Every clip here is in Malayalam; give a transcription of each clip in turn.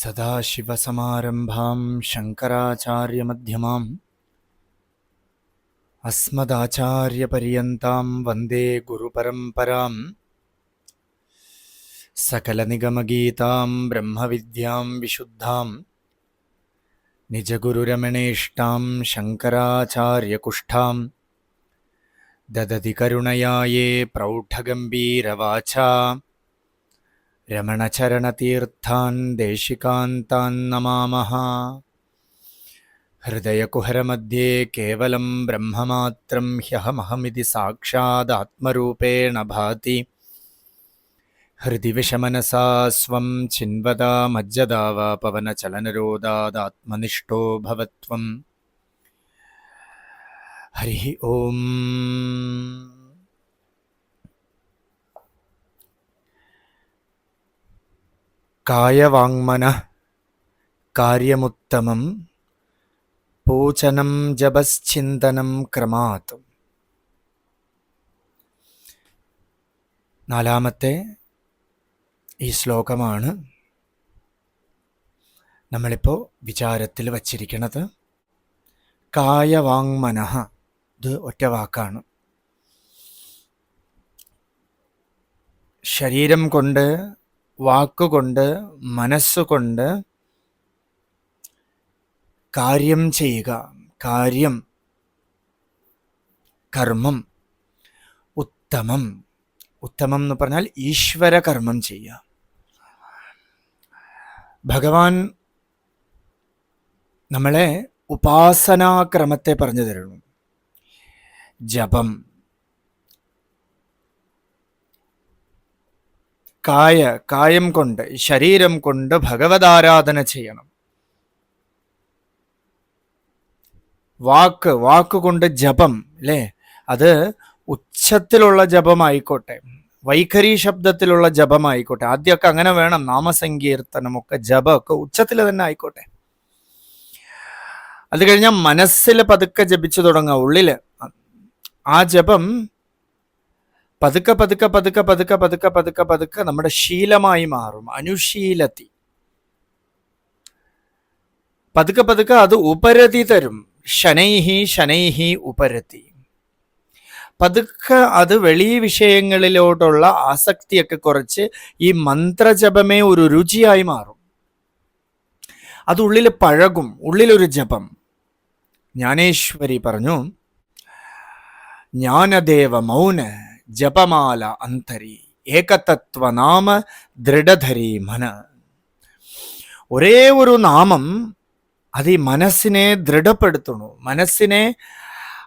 सदाशिवसमारम्भां शङ्कराचार्यमध्यमाम् अस्मदाचार्यपर्यन्तां वंदे गुरुपरम्पराम् सकलनिगमगीतां ब्रह्मविद्यां विशुद्धां निजगुरुरमणेष्टां शङ्कराचार्यकुष्ठां ददति करुणया ये प्रौढगम्भीरवाचा രമണചരണതീർത്ഥാൻ ദേശികാന്താൻ നമാമഹ. ഹൃദയകുഹരമധ്യേ കേവലം ബ്രഹ്മമാത്രം ഹ്യഹമഹമിതി സാക്ഷാദാത്മരൂപേണ ഭാതി. ഹൃദി വിഷമനസാ സ്വം ചിൻവദാ മജ്ജദാവാ പവനചലനരോധാദാത്മനിഷ്ഠോ ഭവത്വം. ഹരി ഓം. കായവാങ്മന കാര്യമുത്തമം പൂചനം ജപശ്ചിന്തനം ക്രമാത്. നാലാമത്തെ ഈ ശ്ലോകമാണ് നമ്മളിപ്പോൾ വിചാരത്തിൽ വച്ചിരിക്കുന്നത് കായവാങ്മന ഇത് ഒറ്റ വാക്കാണ്. ശരീരം കൊണ്ട് വാക്കുകൊണ്ട് മനസ്സുകൊണ്ട് കാര്യം ചെയ്യുക. കാര്യം കർമ്മം ഉത്തമം. ഉത്തമം എന്ന് പറഞ്ഞാൽ ഈശ്വര കർമ്മം ചെയ്യുക. ഭഗവാൻ നമ്മളെ ഉപാസനാക്രമത്തെ പറഞ്ഞു തരുന്നു. ജപം കായ കായം കൊണ്ട് ശരീരം കൊണ്ട് ഭഗവതാരാധന ചെയ്യണം. വാക്ക് വാക്കുകൊണ്ട് ജപം അല്ലേ അത് ഉച്ചത്തിലുള്ള ജപമായിക്കോട്ടെ വൈഖരി ശബ്ദത്തിലുള്ള ജപമായിക്കോട്ടെ ആദ്യമൊക്കെ അങ്ങനെ വേണം നാമസങ്കീർത്തനമൊക്കെ ജപമൊക്കെ ഉച്ചത്തിൽ തന്നെ ആയിക്കോട്ടെ. അത് കഴിഞ്ഞാൽ മനസ്സിൽ പതുക്കെ ജപിച്ചു തുടങ്ങുക ഉള്ളിൽ. ആ ജപം പതുക്കെ പതുക്കെ പതുക്കെ പതുക്കെ പതുക്കെ പതുക്കെ പതുക്കെ നമ്മുടെ ശീലമായി മാറും. അനുശീലത്തി. പതുക്കെ പതുക്കെ അത് ഉപരതി തരും. ശനൈഹി ശനൈഹി ഉപരതി. പതുക്കെ അത് വെളി വിഷയങ്ങളിലോട്ടുള്ള ആസക്തിയൊക്കെ കുറച്ച് ഈ മന്ത്രജപമേ ഒരു രുചിയായി മാറും. അത് ഉള്ളിൽ പഴകും ഉള്ളിലൊരു ജപം. ജ്ഞാനേശ്വരി പറഞ്ഞു ജ്ഞാനദേവ മൗന ജപമാല അന്തരി ഏകതത്വ നാമ ദൃഢധരി മന. ഒരേ ഒരു നാമം അത് ഈ മനസ്സിനെ ദൃഢപ്പെടുത്തണു മനസ്സിനെ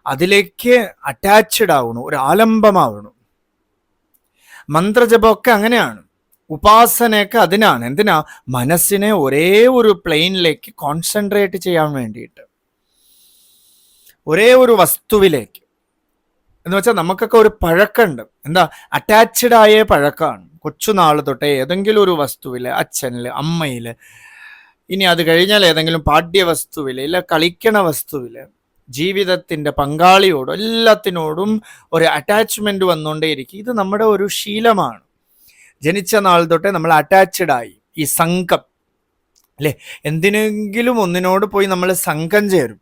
അതിലേക്ക് അറ്റാച്ച്ഡ് ആവണു ഒരു ആലംബമാവണു മന്ത്രജപമൊക്കെ അങ്ങനെയാണ്. ഉപാസനയൊക്കെ അതിനാണ്. എന്തിനാ? മനസ്സിനെ ഒരേ ഒരു പ്ലെയിനിലേക്ക് കോൺസെൻട്രേറ്റ് ചെയ്യാൻ വേണ്ടിയിട്ട്. ഒരേ ഒരു വസ്തുവിലേക്ക്. എന്ന് വെച്ചാൽ നമുക്കൊക്കെ ഒരു പഴക്കമുണ്ട് എന്താ? അറ്റാച്ച്ഡ് ആയ പഴക്കമാണ് കൊച്ചുനാൾ തൊട്ടേ ഏതെങ്കിലും ഒരു വസ്തുവിൽ അച്ഛനിൽ അമ്മയിൽ ഇനി അത് കഴിഞ്ഞാൽ ഏതെങ്കിലും പാഠ്യവസ്തുവിൽ ഇല്ല കളിക്കണ വസ്തുവിൽ ജീവിതത്തിന്റെ പങ്കാളിയോടും എല്ലാത്തിനോടും ഒരു അറ്റാച്ച്മെന്റ് വന്നുകൊണ്ടേയിരിക്കും ഇത് നമ്മുടെ ഒരു ശീലമാണ്. ജനിച്ച നാൾ തൊട്ടേ നമ്മൾ അറ്റാച്ച്ഡ് ആയി. ഈ സംഘം. അല്ലേ? എന്തിനെങ്കിലും ഒന്നിനോട് പോയി നമ്മൾ സംഘം ചേരും.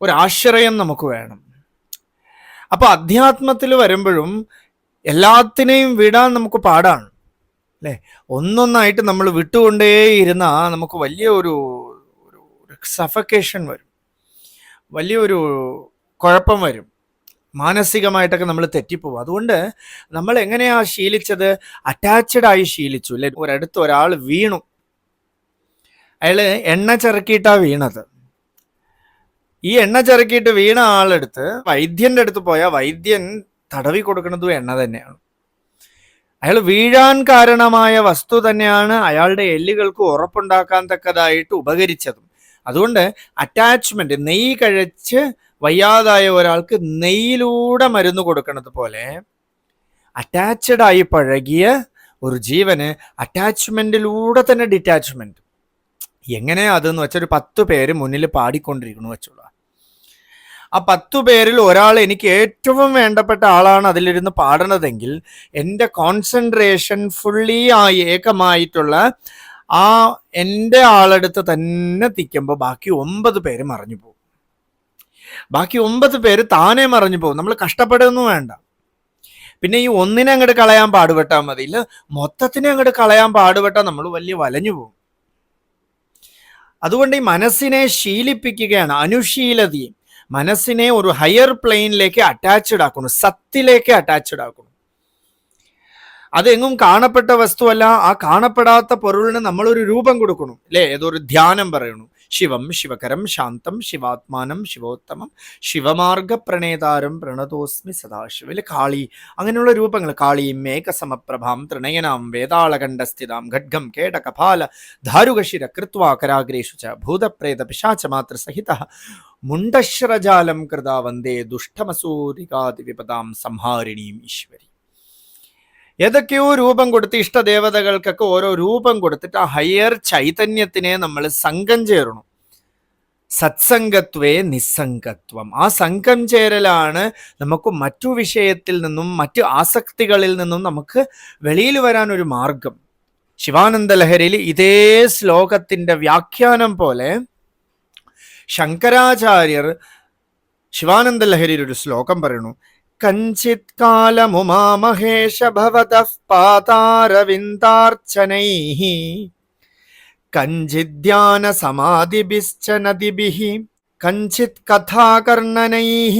ഒരാശ്രയം നമുക്ക് വേണം. അപ്പൊ അധ്യാത്മത്തിൽ വരുമ്പോഴും എല്ലാത്തിനെയും വിടാൻ നമുക്ക് പാടാണ്. അല്ലേ? ഒന്നൊന്നായിട്ട് നമ്മൾ വിട്ടുകൊണ്ടേയിരുന്നാൽ നമുക്ക് വലിയ ഒരു സഫക്കേഷൻ വരും. വലിയൊരു കുഴപ്പം വരും. മാനസികമായിട്ടൊക്കെ നമ്മൾ തെറ്റിപ്പോവും. അതുകൊണ്ട് നമ്മൾ എങ്ങനെയാ ശീലിച്ചത്? അറ്റാച്ച്ഡ് ആയി ശീലിച്ചു. അല്ലെ? ഒരിടത്ത് ഒരാൾ വീണു. അയാൾ എണ്ണ ചിറക്കിയിട്ടാണ് വീണത്. ഈ എണ്ണ ചിറക്കിയിട്ട് വീണ ആളെടുത്ത് വൈദ്യന്റെ അടുത്ത് പോയാൽ വൈദ്യൻ തടവി കൊടുക്കുന്നതും എണ്ണ തന്നെയാണ്. അയാൾ വീഴാൻ കാരണമായ വസ്തു തന്നെയാണ് അയാളുടെ എല്ലുകൾക്ക് ഉറപ്പുണ്ടാക്കാൻ തക്കതായിട്ട് ഉപകരിച്ചതും. അതുകൊണ്ട് അറ്റാച്ച്മെന്റ് നെയ്യ് കഴിച്ച് വയ്യാതായ ഒരാൾക്ക് നെയ്യിലൂടെ മരുന്ന് കൊടുക്കുന്നത് പോലെ അറ്റാച്ച്ഡായി പഴകിയ ഒരു ജീവന് അറ്റാച്ച്മെന്റിലൂടെ തന്നെ ഡിറ്റാച്ച്മെന്റ് എങ്ങനെയാ അതെന്ന് വെച്ചാൽ ഒരു പത്ത് പേര് മുന്നിൽ പാടിക്കൊണ്ടിരിക്കുന്നു വെച്ചോളൂ. ആ പത്തു പേരിൽ ഒരാൾ എനിക്ക് ഏറ്റവും വേണ്ടപ്പെട്ട ആളാണ് അതിലിരുന്ന് പാടണതെങ്കിൽ എന്റെ കോൺസെൻട്രേഷൻ ഫുള്ളി ആ ഏകമായിട്ടുള്ള ആ എന്റെ ആളെടുത്ത് തന്നെ തിക്കുമ്പോൾ ബാക്കി ഒമ്പത് പേര് മറിഞ്ഞു പോകും. ബാക്കി ഒമ്പത് പേര് താനെ മറിഞ്ഞു പോകും. നമ്മൾ കഷ്ടപ്പെടുകയൊന്നും വേണ്ട. പിന്നെ ഈ ഒന്നിനെ അങ്ങോട്ട് കളയാൻ പാടുപെട്ടാൽ മതി. ഇല്ല മൊത്തത്തിനെ അങ്ങോട്ട് കളയാൻ പാടുപെട്ടാൽ നമ്മൾ വലിയ വലഞ്ഞു പോകും. അതുകൊണ്ട് ഈ മനസ്സിനെ ശീലിപ്പിക്കുകയാണ് അനുശീലതയും. മനസ്സിനെ ഒരു ഹയർ പ്ലെയിനിലേക്ക് അറ്റാച്ച്ഡ് ആക്കുന്നു സത്തിലേക്ക് അറ്റാച്ച്ഡ് ആക്കുന്നു. അതെങ്ങും കാണപ്പെട്ട വസ്തുവല്ല ആ കാണപ്പെടാത്ത പൊരുളിന് നമ്മളൊരു രൂപം കൊടുക്കണം അല്ലേ? ഏതൊരു ധ്യാനം പറയണു. ശിവം ശിവകരം ശാന്തം ശിവാത്മാനം ശിവോത്തമം ശിവമാർഗ പ്രണേതാരം പ്രണതോസ്മി സദാശിവൽ കാളി. അങ്ങനെയുള്ള രൂപങ്ങൾ കാളി മേഘസമപ്രഭാം ത്രിണയനാം വേതാളകണ്ഠസ്ഥിതാം ഖഡ്ഗം കേടകപാല ധാരുകശിര കൃത്വാ കരാഗ്രേഷു ച ഭൂതപ്രേത പിശാചമാത്ര സഹിത മുണ്ടശ്രജാലം കൃതാ വന്ദേ ദുഷ്ടമസൂരികാതി വിപദാം സംഹാരിണീം ഈശ്വരി. ഏതൊക്കെയോ രൂപം കൊടുത്ത് ഇഷ്ടദേവതകൾക്കൊക്കെ ഓരോ രൂപം കൊടുത്തിട്ട് ആ ഹയർ ചൈതന്യത്തിനെ നമ്മൾ സംഘം ചേരണം. സത്സംഗത്വേ നിസ്സംഗത്വം. ആ സംഘം ചേരലാണ് നമുക്ക് മറ്റു വിഷയത്തിൽ നിന്നും മറ്റു ആസക്തികളിൽ നിന്നും നമുക്ക് വെളിയിൽ വരാൻ ഒരു മാർഗം. ശിവാനന്ദ ലഹരിയിൽ ഇതേ ശ്ലോകത്തിന്റെ വ്യാഖ്യാനം പോലെ ശങ്കരാചാര്യർ ശിവാനന്ദ ലഹരിയിൽ ഒരു ശ്ലോകം പറയുന്നു. കഞ്ചിത് കാലമുമാമഹേഷ ഭവതഃ പാതാരവിന്ദാർച്ചനൈः കഞ്ചിദ്ധ്യാന സമാധിഭിശ്ച നദിഭിः കഞ്ചിത് കഥാകർണനൈः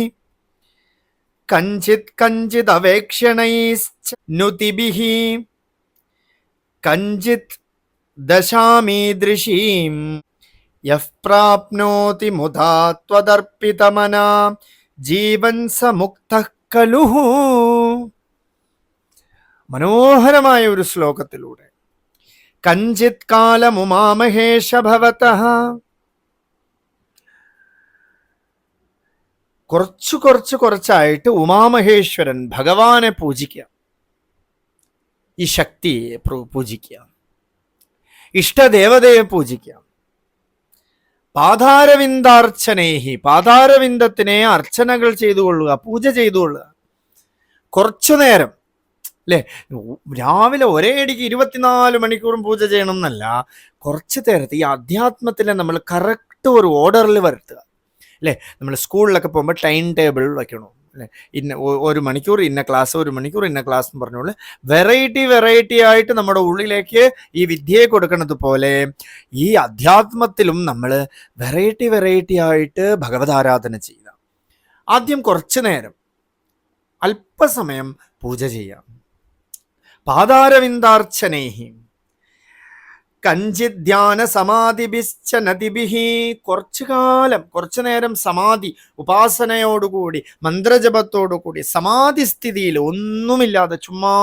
കഞ്ചിത് കഞ്ചിത് അവേക്ഷണൈശ്ച നുതിഭിः കഞ്ചിത് ദശാമീദൃശീം യഃ പ്രാപ്നോതി മുധാ ത്വദർപ്പിതമനാ കലുഹു. മനോഹരമായ ഒരു ശ്ലോകത്തിലൂടെ. കഞ്ചിത് കാലമുമാമഹേഷ ഭവത. കുറച്ചു കുറച്ച് കുറച്ചായിട്ട് ഉമാമഹേശ്വരൻ ഭഗവാനെ പൂജിക്കുക. ഈ ശക്തിയെ പൂജിക്കാം ഇഷ്ടദേവതയെ പൂജിക്കുക. പാതാരവിന്ദാർച്ചനേഹി പാതാരവിന്ദത്തിനെ അർച്ചനകൾ ചെയ്തു കൊള്ളുക പൂജ ചെയ്തു കൊള്ളുക കുറച്ചു നേരം അല്ലേ രാവിലെ ഒരേ അടിക്ക് ഇരുപത്തിനാല് മണിക്കൂറും പൂജ ചെയ്യണം എന്നല്ല കുറച്ച് നേരത്തെ ഈ അധ്യാത്മത്തിലെ നമ്മൾ കറക്റ്റ് ഒരു ഓർഡറിൽ വരുത്തുക. അല്ലേ നമ്മൾ സ്കൂളിലൊക്കെ പോകുമ്പോൾ ടൈം ടേബിൾ വയ്ക്കണം. ഇന്ന ഒരു മണിക്കൂർ ഇന്ന ക്ലാസ് ഒരു മണിക്കൂർ ഇന്ന ക്ലാസ് എന്ന് പറഞ്ഞോളൂ വെറൈറ്റി വെറൈറ്റി ആയിട്ട് നമ്മുടെ ഉള്ളിലേക്ക് ഈ വിദ്യയെ കൊടുക്കുന്നത് പോലെ ഈ അധ്യാത്മത്തിലും നമ്മൾ വെറൈറ്റി വെറൈറ്റി ആയിട്ട് ഭഗവതാരാധന ചെയ്യുക. ആദ്യം കുറച്ചു നേരം അല്പസമയം പൂജ ചെയ്യാം. പാതാരവിന്ദാർച്ചനേഹി കഞ്ചിത് ധ്യാന സമാധിഭിശ്ച നദിഭിഹി കുറച്ചു കാലം കുറച്ചു നേരം സമാധി ഉപാസനയോടുകൂടി മന്ത്രജപത്തോടുകൂടി സമാധി സ്ഥിതിയിൽ ഒന്നുമില്ലാതെ ചുമ്മാ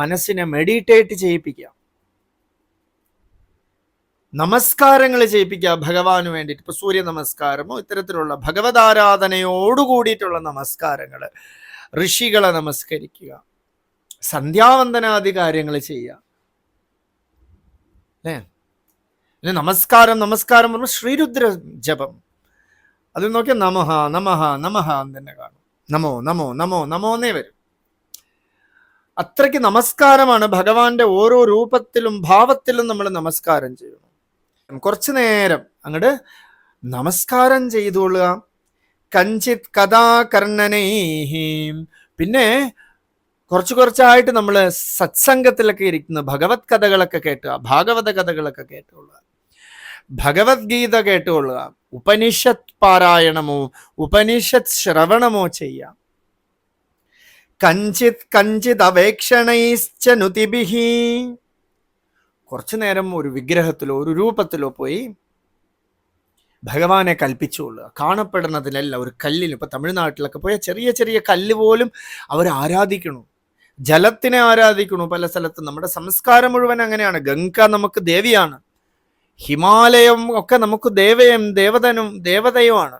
മനസ്സിനെ മെഡിറ്റേറ്റ് ചെയ്യിപ്പിക്കുക. നമസ്കാരങ്ങൾ ചെയ്യിപ്പിക്കുക ഭഗവാന് വേണ്ടിയിട്ട്. ഇപ്പൊ സൂര്യ നമസ്കാരമോ ഇത്തരത്തിലുള്ള ഭഗവതാരാധനയോടുകൂടിയിട്ടുള്ള നമസ്കാരങ്ങൾ ഋഷികളെ നമസ്കരിക്കുക സന്ധ്യാവന്ദനാദി കാര്യങ്ങൾ ചെയ്യുക. അല്ലേ പിന്നെ നമസ്കാരം നമസ്കാരം പറഞ്ഞാൽ ശ്രീരുദ്ര ജപം. അത് നോക്കിയാൽ നമഹ നമഹ നമഹ എന്ന് തന്നെ കാണും. നമോ നമോ നമോ നമോ എന്നേ വരും. അത്രയ്ക്ക് നമസ്കാരമാണ് ഭഗവാന്റെ ഓരോ രൂപത്തിലും ഭാവത്തിലും നമ്മൾ നമസ്കാരം ചെയ്യുന്നു കുറച്ചു നേരം അങ്ങോട്ട് നമസ്കാരം ചെയ്തുകൊള്ളുക. കഞ്ചിത് കഥാകർണനൈ പിന്നെ കുറച്ച് കുറച്ചായിട്ട് നമ്മൾ സത്സംഗത്തിലൊക്കെ ഇരിക്കുന്ന ഭഗവത് കഥകളൊക്കെ കേട്ടുക ഭാഗവത കഥകളൊക്കെ കേട്ടുകൊള്ളുക. ഭഗവത്ഗീത കേട്ടുകൊള്ളുക. ഉപനിഷത്ത് പാരായണമോ ഉപനിഷത്ത് ശ്രവണമോ ചെയ്യാം. കഞ്ചിത് കഞ്ചിത് അപേക്ഷണൈശ്ചനുതിബിഹി കുറച്ചു നേരം ഒരു വിഗ്രഹത്തിലോ ഒരു രൂപത്തിലോ പോയി ഭഗവാനെ കൽപ്പിച്ചുകൊള്ളുക. കാണപ്പെടുന്നതിലല്ല ഒരു കല്ലിൽ ഇപ്പൊ തമിഴ്നാട്ടിലൊക്കെ പോയ ചെറിയ ചെറിയ കല്ല് പോലും അവർ ആരാധിക്കണു. ജലത്തിനെ ആരാധിക്കുന്നു പല സ്ഥലത്തും. നമ്മുടെ സംസ്കാരം മുഴുവൻ അങ്ങനെയാണ്. ഗംഗ നമുക്ക് ദേവിയാണ്. ഹിമാലയം ഒക്കെ നമുക്ക് ദേവയും ദേവതനും ദേവതയുമാണ്.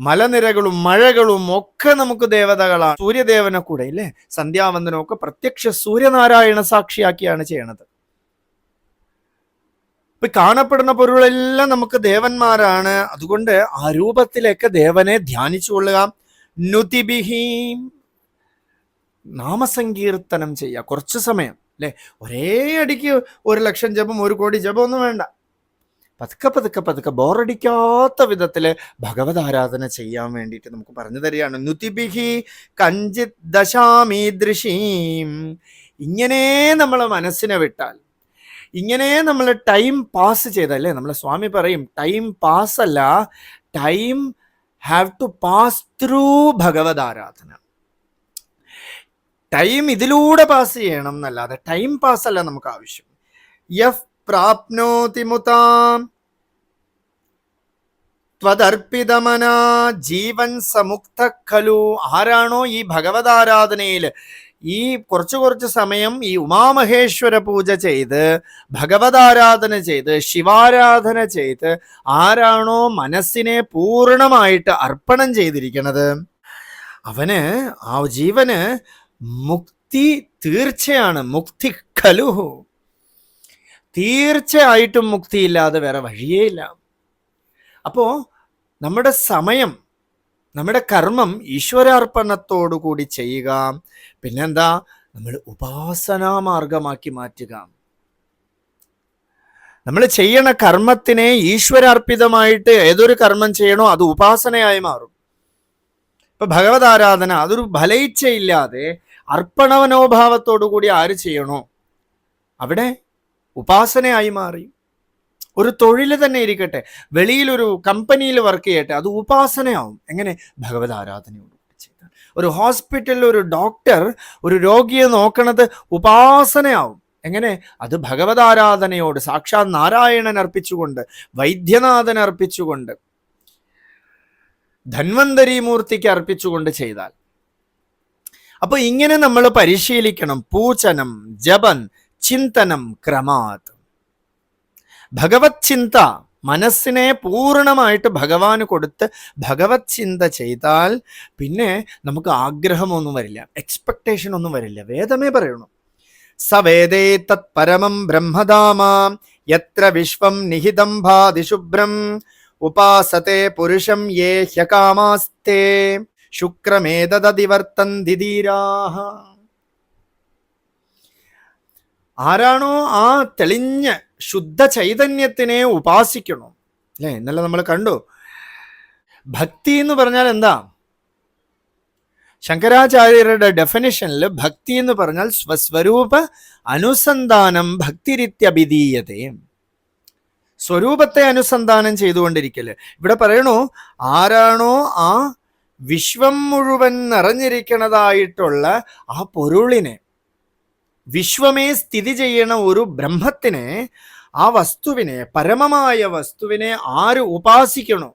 മലനിരകളും മഴകളും ഒക്കെ നമുക്ക് ദേവതകളാണ്. സൂര്യദേവനെ കൂടെ ഇല്ലേ? സന്ധ്യാവന്ദനം ഒക്കെ പ്രത്യക്ഷ സൂര്യനാരായണ സാക്ഷിയാക്കിയാണ് ചെയ്യണത്. ഇപ്പൊ കാണപ്പെടുന്ന പൊരുളെല്ലാം നമുക്ക് ദേവന്മാരാണ്. അതുകൊണ്ട് ആ രൂപത്തിലേക്ക് ദേവനെ ധ്യാനിച്ചു കൊള്ളുക. നുതിബിഹീം നാമസങ്കീർത്തനം ചെയ്യുക. കുറച്ച് സമയം അല്ലെ? ഒരേ അടിക്ക് ഒരു ലക്ഷം ജപം ഒരു കോടി ജപം ഒന്നും വേണ്ട. പതുക്കെ പതുക്കെ പതുക്കെ ബോറടിക്കാത്ത വിധത്തിൽ ഭഗവത് ആരാധന ചെയ്യാൻ വേണ്ടിയിട്ട് നമുക്ക് പറഞ്ഞു തരികയാണ്. നുതിബിഹി കഞ്ചിത് ദശാമീദൃശീം ഇങ്ങനെ നമ്മൾ മനസ്സിനെ വിട്ടാൽ ഇങ്ങനെ നമ്മൾ ടൈം പാസ് ചെയ്തല്ലേ നമ്മളെ സ്വാമി പറയും ടൈം പാസ് അല്ല time have to pass through ഭഗവത് ആരാധന. ടൈം ഇതിലൂടെ പാസ് ചെയ്യണം എന്നല്ലാതെ ടൈം പാസ് അല്ല നമുക്ക് ആവശ്യം. യഫ് പ്രാപ്നോതി മുതാം. ത്വതർപ്പിതമന ജീവൻ സമുക്ത ഖലു. ആരാണോ ഈ ഭഗവതാരാധനയിൽ ഈ കുറച്ച് കുറച്ച് സമയം ഈ ഉമാമഹേശ്വര പൂജ ചെയ്ത് ഭഗവതാരാധന ചെയ്ത് ശിവാരാധന ചെയ്ത് ആരാണോ മനസ്സിനെ പൂർണമായിട്ട് അർപ്പണം ചെയ്തിരിക്കുന്നത് അവന് ആ ജീവന് മുക്തി തീർച്ചയാണ് മുക്തി ഖലുഹു തീർച്ചയായിട്ടും മുക്തിയില്ലാതെ വേറെ വഴിയേ ഇല്ല. അപ്പോ നമ്മുടെ സമയം നമ്മുടെ കർമ്മം ഈശ്വരാർപ്പണത്തോടു കൂടി ചെയ്യുക പിന്നെന്താ? നമ്മൾ ഉപാസനാ മാർഗമാക്കി മാറ്റുക. നമ്മൾ ചെയ്യണ കർമ്മത്തിനെ ഈശ്വരാർപ്പിതമായിട്ട് ഏതൊരു കർമ്മം ചെയ്യണോ അത് ഉപാസനയായി മാറും. ഇപ്പൊ ഭഗവത് ആരാധന അതൊരു ഫലയിച്ചയില്ലാതെ അർപ്പണമനോഭാവത്തോടു കൂടി ആര് ചെയ്യണോ? അവിടെ ഉപാസനയായി മാറി. ഒരു തൊഴിൽ തന്നെ ഇരിക്കട്ടെ. വെളിയിലൊരു കമ്പനിയിൽ വർക്ക് ചെയ്യട്ടെ. അത് ഉപാസനയാവും. എങ്ങനെ? ഭഗവത് ആരാധനയോട് ചെയ്താൽ. ഒരു ഹോസ്പിറ്റലിൽ ഒരു ഡോക്ടർ ഒരു രോഗിയെ നോക്കണത് ഉപാസനയാവും. എങ്ങനെ? അത് ഭഗവത് ആരാധനയോട് സാക്ഷാത് നാരായണൻ അർപ്പിച്ചുകൊണ്ട് വൈദ്യനാഥൻ അർപ്പിച്ചുകൊണ്ട് ധന്വന്തരി മൂർത്തിക്ക് അർപ്പിച്ചുകൊണ്ട് ചെയ്താൽ. അപ്പൊ ഇങ്ങനെ നമ്മൾ പരിശീലിക്കണം. പൂചനം ജപൻ ചിന്തനം ക്രമാത്. ഭഗവത് ചിന്ത മനസ്സിനെ പൂർണമായിട്ട് ഭഗവാന് കൊടുത്ത് ഭഗവത് ചിന്ത ചെയ്താൽ പിന്നെ നമുക്ക് ആഗ്രഹമൊന്നും വരില്ല എക്സ്പെക്ടേഷൻ ഒന്നും വരില്ല. വേദമേ പറയണു. സവേദേ തത് പരമം ബ്രഹ്മദാമ യത്ര വിശ്വം നിഹിതം ഭാതിശുഭ്രം ഉപാസത്തെ പുരുഷം യേ ഹ്യകാമാസ്തേ ശുക്രമേതദിവർത്തന്തി ധീരാഹ ആരാണോ ആ തെളിഞ്ഞ ശുദ്ധ ചൈതന്യത്തിനെ ഉപാസിക്കണോ? അല്ലേ? ഇന്നലെ നമ്മൾ കണ്ടു. ഭക്തി എന്ന് പറഞ്ഞാൽ എന്താ? ശങ്കരാചാര്യരുടെ ഡെഫിനിഷനിൽ ഭക്തി എന്ന് പറഞ്ഞാൽ സ്വസ്വരൂപ അനുസന്ധാനം ഭക്തിരിത്യഭിധീയതേ സ്വരൂപത്തെ അനുസന്ധാനം ചെയ്തുകൊണ്ടിരിക്കൽ. ഇവിടെ പറയണു ആരാണോ ആ വിശ്വം മുഴുവൻ നിറഞ്ഞിരിക്കണതായിട്ടുള്ള ആ പൊരുളിനെ വിശ്വമേ സ്ഥിതി ചെയ്യണ ഒരു ബ്രഹ്മത്തിനെ ആ വസ്തുവിനെ പരമമായ വസ്തുവിനെ ആര് ഉപാസിക്കണോ?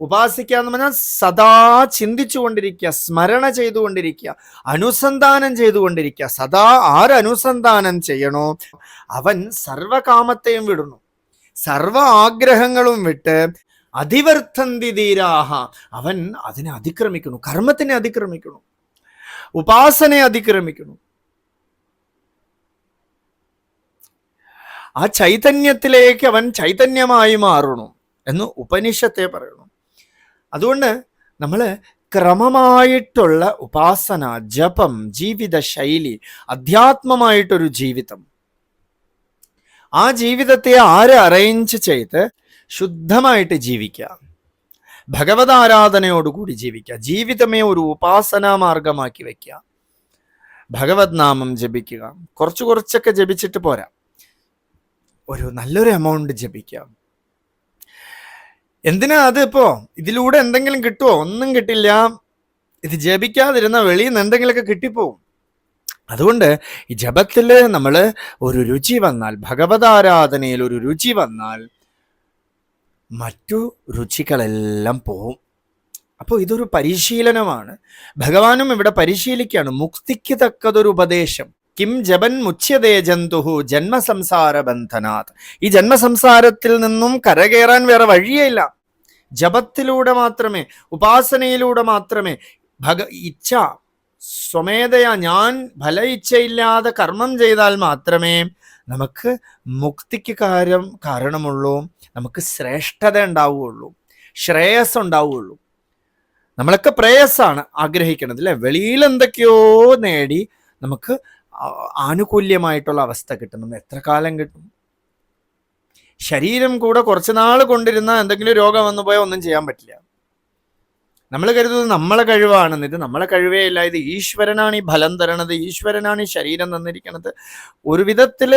ഉപാസിക്കുക എന്ന് പറഞ്ഞാൽ സദാ ചിന്തിച്ചുകൊണ്ടിരിക്കുക സ്മരണ ചെയ്തുകൊണ്ടിരിക്കുക അനുസന്ധാനം ചെയ്തുകൊണ്ടിരിക്കുക. സദാ ആര് അനുസന്ധാനം ചെയ്യണോ? അവൻ സർവകാമത്തെയും വിടുന്നു. സർവ ആഗ്രഹങ്ങളും വിട്ട് അതിവർത്തന്തി ധീരാഹ. അവൻ അതിനെ അതിക്രമിക്കുന്നു കർമ്മത്തിനെ അതിക്രമിക്കുന്നു ഉപാസനയെ അതിക്രമിക്കുന്നു. ആ ചൈതന്യത്തിലേക്ക് അവൻ ചൈതന്യമായി മാറണം എന്ന് ഉപനിഷത്തെ പറയണം അതുകൊണ്ട് നമ്മൾ ക്രമമായിട്ടുള്ള ഉപാസന ജപം ജീവിത ശൈലി അധ്യാത്മമായിട്ടൊരു ജീവിതം. ആ ജീവിതത്തെ ആര് അറേഞ്ച് ചെയ്ത് ശുദ്ധമായിട്ട് ജീവിക്കുക. ഭഗവതാരാധനയോടുകൂടി ജീവിക്കുക. ജീവിതമേ ഒരു ഉപാസനാ മാർഗമാക്കി വയ്ക്കുക ഭഗവത് നാമം ജപിക്കുക. കുറച്ച് കുറച്ചൊക്കെ ജപിച്ചിട്ട് പോരാ. ഒരു നല്ലൊരു എമൗണ്ട് ജപിക്കാം എന്തിനാ അത് ഇപ്പോ? ഇതിലൂടെ എന്തെങ്കിലും കിട്ടുമോ ഒന്നും കിട്ടില്ല. ഇത് ജപിക്കാതിരുന്ന വെളിയിൽ നിന്ന് എന്തെങ്കിലുമൊക്കെ കിട്ടിപ്പോവും. അതുകൊണ്ട് ഈ ജപത്തിൽ നമ്മൾ ഒരു രുചി വന്നാൽ ഭഗവതാരാധനയിൽ ഒരു രുചി വന്നാൽ മറ്റു രുചികളെല്ലാം പോവും. അപ്പോൾ ഇതൊരു പരിശീലനമാണ്. ഭഗവാനും ഇവിടെ പരിശീലിക്കുകയാണ്. മുക്തിക്ക് തക്കതൊരു ഉപദേശം. കിം ജപൻ മുച്യതേ ജന്തുഹു ജന്മസംസാര ബന്ധനാത് ഈ ജന്മസംസാരത്തിൽ നിന്നും കരകയറാൻ വേറെ വഴിയേ ഇല്ല ജപത്തിലൂടെ മാത്രമേ ഉപാസനയിലൂടെ മാത്രമേ ഭഗ ഇച്ഛ സ്വമേധയാ ഞാൻ ഫല ഇച്ഛയില്ലാതെ കർമ്മം ചെയ്താൽ മാത്രമേ നമുക്ക് മുക്തിക്ക് കാര്യം കാരണമുള്ളൂ. നമുക്ക് ശ്രേഷ്ഠത ഉണ്ടാവുകയുള്ളൂ ശ്രേയസ് ഉണ്ടാവുകയുള്ളൂ. നമ്മളൊക്കെ പ്രേയസ്സാണ് ആഗ്രഹിക്കുന്നത് അല്ലേ? വെളിയിൽ എന്തൊക്കെയോ നേടി നമുക്ക് ആനുകൂല്യമായിട്ടുള്ള അവസ്ഥ കിട്ടുന്നത് എത്ര കാലം കിട്ടും? ശരീരം കൂടെ കുറച്ച് നാൾ കൊണ്ടിരുന്ന എന്തെങ്കിലും രോഗം വന്നു പോയാൽ ഒന്നും ചെയ്യാൻ പറ്റില്ല. നമ്മൾ കരുതുന്നത് നമ്മളെ കഴിവാണെന്ന് ഇത് നമ്മളെ കഴിവേ ഇല്ല. ഇത് ഈശ്വരനാണ് ഈ ഫലം തരണത് ഈശ്വരനാണ് ഈ ശരീരം തന്നിരിക്കുന്നത് ഒരു വിധത്തിൽ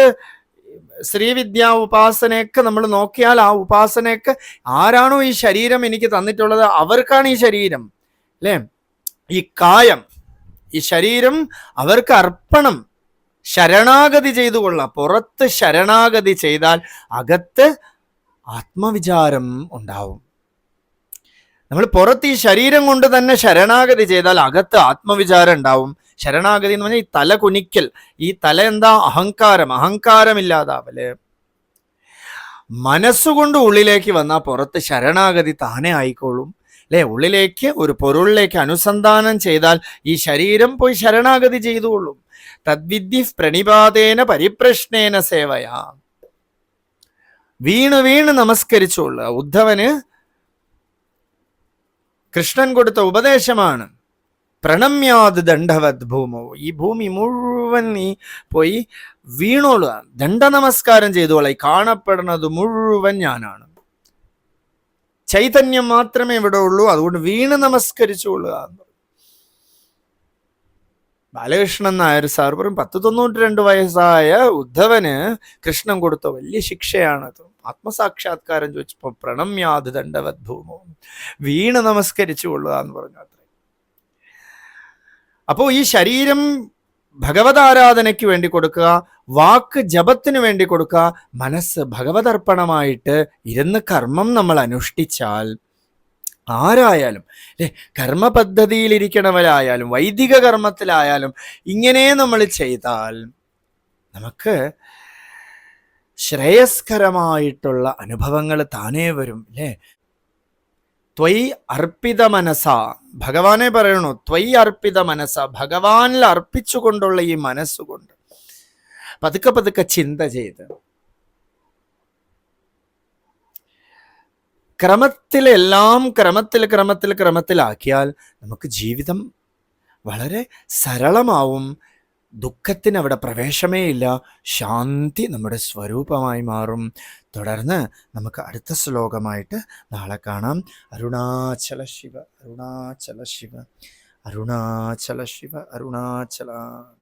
ശ്രീവിദ്യ ഉപാസനയൊക്കെ നമ്മൾ നോക്കിയാൽ ആ ഉപാസനയൊക്കെ ആരാണോ ഈ ശരീരം എനിക്ക് തന്നിട്ടുള്ളത്? അവർക്കാണ് ഈ ശരീരം അല്ലേ? ഈ കായം ഈ ശരീരം അവർക്ക് അർപ്പണം ശരണാഗതി ചെയ്തു കൊള്ളാം. പുറത്ത് ശരണാഗതി ചെയ്താൽ അകത്ത് ആത്മവിചാരം ഉണ്ടാവും. നമ്മൾ പുറത്ത് ഈ ശരീരം കൊണ്ട് തന്നെ ശരണാഗതി ചെയ്താൽ അകത്ത് ആത്മവിചാരം ഉണ്ടാവും. ശരണാഗതി എന്ന് പറഞ്ഞാൽ ഈ തല കുനിക്കൽ. ഈ തല എന്താ? അഹങ്കാരം. അഹങ്കാരമില്ലാതാവൽ. മനസ്സുകൊണ്ട് ഉള്ളിലേക്ക് വന്നാൽ പുറത്ത് ശരണാഗതി താനെ ആയിക്കോളും. അല്ലെ? ഉള്ളിലേക്ക് ഒരു പൊരുളിലേക്ക് അനുസന്ധാനം ചെയ്താൽ ഈ ശരീരം പോയി ശരണാഗതി ചെയ്തുകൊള്ളും. തദ്വിദ്യ പ്രണിപാതേന പരിപ്രശ്നേന സേവയാ. വീണ് വീണ് നമസ്കരിച്ചുകൊള്ളുക ഉദ്ധവന് കൃഷ്ണൻ കൊടുത്ത ഉപദേശമാണ്. പ്രണമ്യാത് ദണ്ഡവത് ഭൂമോ. ഈ ഭൂമി മുഴുവൻ നീ പോയി വീണോളുക. ദണ്ഡ നമസ്കാരം ചെയ്തോളെ കാണപ്പെടുന്നത് മുഴുവൻ ഞാനാണ്. ചൈതന്യം മാത്രമേ ഇവിടെ ഉള്ളൂ. അതുകൊണ്ട് വീണ് നമസ്കരിച്ചുകൊള്ളുക എന്ന്. ബാലകൃഷ്ണൻ നായർ സാർ പറയും പത്ത് തൊണ്ണൂറ്റി രണ്ട് വയസ്സായ ഉദ്ധവന് കൃഷ്ണൻ കൊടുത്ത വലിയ ശിക്ഷയാണത് ആത്മസാക്ഷാത്കാരം ചോദിച്ചപ്പോൾ പ്രണമ്യാത് ദണ്ഡവത് ഭൂമോ. വീണ് നമസ്കരിച്ചുകൊള്ളുക എന്ന് പറഞ്ഞു. അത്രേ അപ്പോൾ ഈ ശരീരം ഭഗവതാരാധനയ്ക്ക് വേണ്ടി കൊടുക്കുക വാക്ക് ജപത്തിന് വേണ്ടി കൊടുക്കുക മനസ്സ് ഭഗവതർപ്പണമായിട്ട് ഇരുന്ന് കർമ്മം നമ്മൾ അനുഷ്ഠിച്ചാൽ ആരായാലും അല്ലെ? കർമ്മ പദ്ധതിയിലിരിക്കണവരായാലും വൈദിക കർമ്മത്തിലായാലും ഇങ്ങനെ നമ്മൾ ചെയ്താൽ നമുക്ക് ശ്രേയസ്കരമായിട്ടുള്ള അനുഭവങ്ങൾ താനേ വരും അല്ലേ? ത്വയ് അർപ്പിത മനസ. ഭഗവാനെ പറയണു ത്വയ് അർപ്പിത മനസ. ഭഗവാനിൽ അർപ്പിച്ചുകൊണ്ടുള്ള ഈ മനസ്സുകൊണ്ട്. പതുക്കെ പതുക്കെ ചിന്ത ചെയ്ത്. ക്രമത്തിലെല്ലാം ക്രമത്തിൽ ക്രമത്തിൽ ക്രമത്തിലാക്കിയാൽ നമുക്ക് ജീവിതം വളരെ സരളമാവും. ദുഃഖത്തിന് അവിടെ പ്രവേശമേ ഇല്ല. ശാന്തി നമ്മുടെ സ്വരൂപമായി മാറും. തുടർന്ന് നമുക്ക് അടുത്ത ശ്ലോകമായിട്ട് നാളെ കാണാം. അരുണാചല ശിവ അരുണാചല ശിവ അരുണാചല ശിവ അരുണാചല.